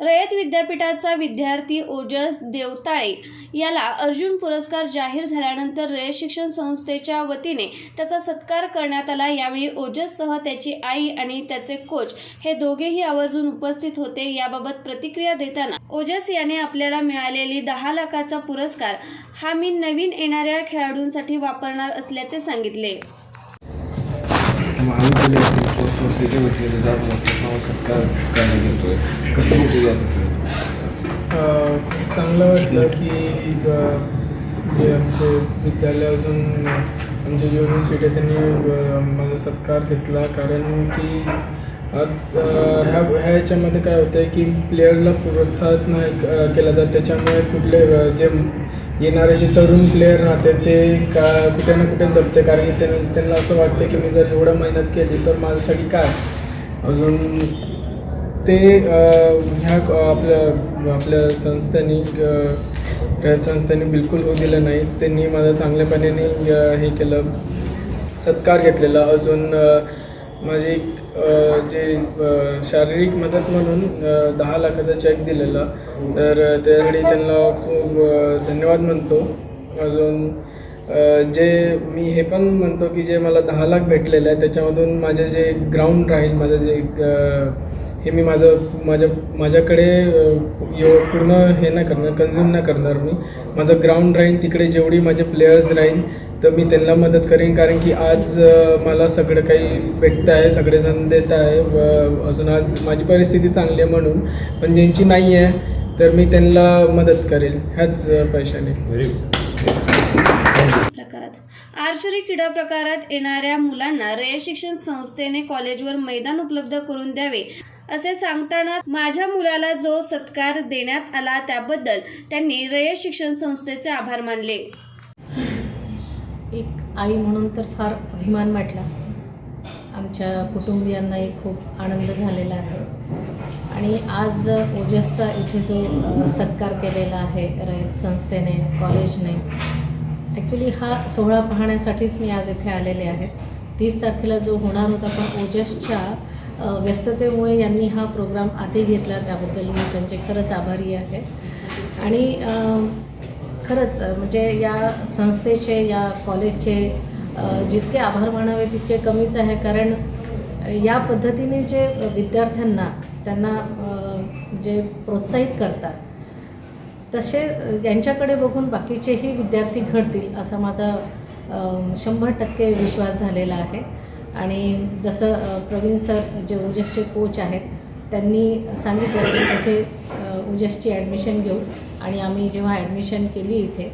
Rayat विद्यापीठाचा विद्यार्थी ओजस देवताळे याला अर्जुन पुरस्कार जाहीर झाल्यानंतर रयत शिक्षण संस्थेच्या वतीने त्याचा सत्कार करण्यात आला. यावेळी ओजससह त्याची आई आणि त्याचे कोच हे दोघेही आवर्जून उपस्थित होते. याबाबत प्रतिक्रिया देताना ओजस याने आपल्याला मिळालेली दहा लाखाचा पुरस्कार हा मी नवीन येणाऱ्या खेळाडूंसाठी वापरणार असल्याचे सांगितले. महाविद्यालय केले असेल संस्थेच्या जात नसतो सत्कार करण्यात येतोय कसं होतं याचं अ, चांगलं वाटलं की जे आमचे विद्यालय अजून आमच्या युनिव्हर्सिटी त्यांनी अ, माझा सत्कार घेतला. कारण की ह्या ह्या ह्याच्यामध्ये काय होतं आहे की प्लेयरला प्रोत्साहित नाही केलं केला जात. त्याच्यामुळे कुठले जे येणारे जे तरुण प्लेयर राहते ते का कुठे ना कुठे दबते. कारण की त्यांना त्यांना असं वाटतं की मी जर एवढं मेहनत केली तर माझ्यासाठी काय? अजून ते ह्या आपल्या आपल्या संस्थेनी अ, संस्थेने बिलकुल होऊ दिलं नाही. त्यांनी माझं चांगल्यापणाने हे केलं सत्कार घेतलेला. अजून माझी एक जे शारीरिक मदत म्हणून दहा लाखाचा चेक दिलेला. तर त्यासाठी त्यांना खूप धन्यवाद म्हणतो. अजून जे मी हे पण म्हणतो की जे मला दहा लाख भेटलेलं आहे त्याच्यामधून माझे जे ग्राउंड राहील माझं जे हे मी माझं माझ्या माझ्याकडे अ, एव पूर्ण हे नाही करणार कन्झ्युम नाही करणार मी. माझं ग्राउंड राहील तिकडे जेवढी माझे प्लेयर्स राहील तर मी त्यांना मदत करेन. कारण की आज मला सगळं काही भेटतं आहे सगळेजण देत आहे. व अजून आज माझी परिस्थिती चांगली आहे म्हणून. पण ज्यांची नाही आहे तर मी त्यांना मदत करेल ह्याच पैशाने. प्रकारात. आर्चरी क्रीडा प्रकारात येणाऱ्या मुलांना रयत शिक्षण संस्थेने कॉलेजवर मैदान उपलब्ध करून द्यावे. असे सांगताना माझ्या मुलाला जो सत्कार देण्यात आला त्याबद्दल त्यांनी रय शिक्षण संस्थेचे आभार मानले. एक आई म्हणून तर फार अभिमान वाटला. आमच्या कुटुंबियांनाही खूप आनंद झालेला आहे. आणि आज ओजसचा इथे जो सत्कार केलेला आहे रयत संस्थेने कॉलेजने ॲक्च्युली हा सोहळा पाहण्यासाठीच मी आज इथे आलेले आहे. तीस तारखेला जो होणार होता पण ओजसच्या व्यस्ततेमुळे यांनी हा प्रोग्राम आधी घेतला त्याबद्दल मी त्यांचे खरंच आभारी आहे. आणि खरंच म्हणजे या संस्थेचे या कॉलेजचे जितके आभार मानावे तितके कमीच आहे. कारण या पद्धतीने जे विद्यार्थ्यांना त्यांना जे प्रोत्साहित करतात तसे यांच्याकडे बघून बाकीचेही विद्यार्थी घडतील असा माझा शंभर टक्के विश्वास झालेला आहे. आणि जसं प्रवीण सर जे ओजसचे कोच आहेत त्यांनी सांगितलं की तिथे ओजसची ॲडमिशन घेऊ आणि आम्ही जेव्हा ॲडमिशन केली इथे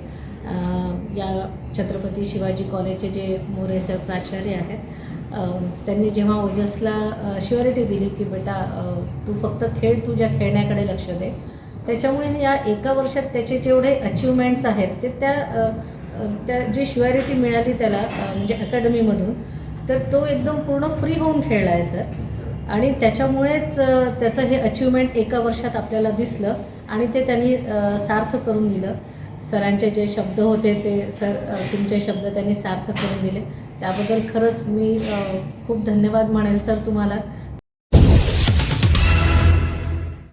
या छत्रपती शिवाजी कॉलेजचे जे मोरे सर प्राचार्य आहेत त्यांनी जेव्हा ओजसला श्युअरिटी दिली की बेटा तू फक्त खेळ तुझ्या खेळण्याकडे लक्ष दे त्याच्यामुळे या एका वर्षात त्याचे जेवढे अचिव्हमेंट्स आहेत ते त्या त्या जी श्युअरिटी मिळाली त्याला म्हणजे अकॅडमीमधून तर तो एकदम पूर्ण फ्री होऊन खेळला आहे सर आणि त्याच्यामुळेच त्याचं हे अचिव्हमेंट एका वर्षात आपल्याला दिसलं आणि ते त्यांनी सार्थ करून दिलं. सरांचे जे शब्द होते ते सर तुमचे शब्द त्यांनी सार्थ करून दिले. त्याबद्दल खरंच मी खूप धन्यवाद म्हणेल सर तुम्हाला.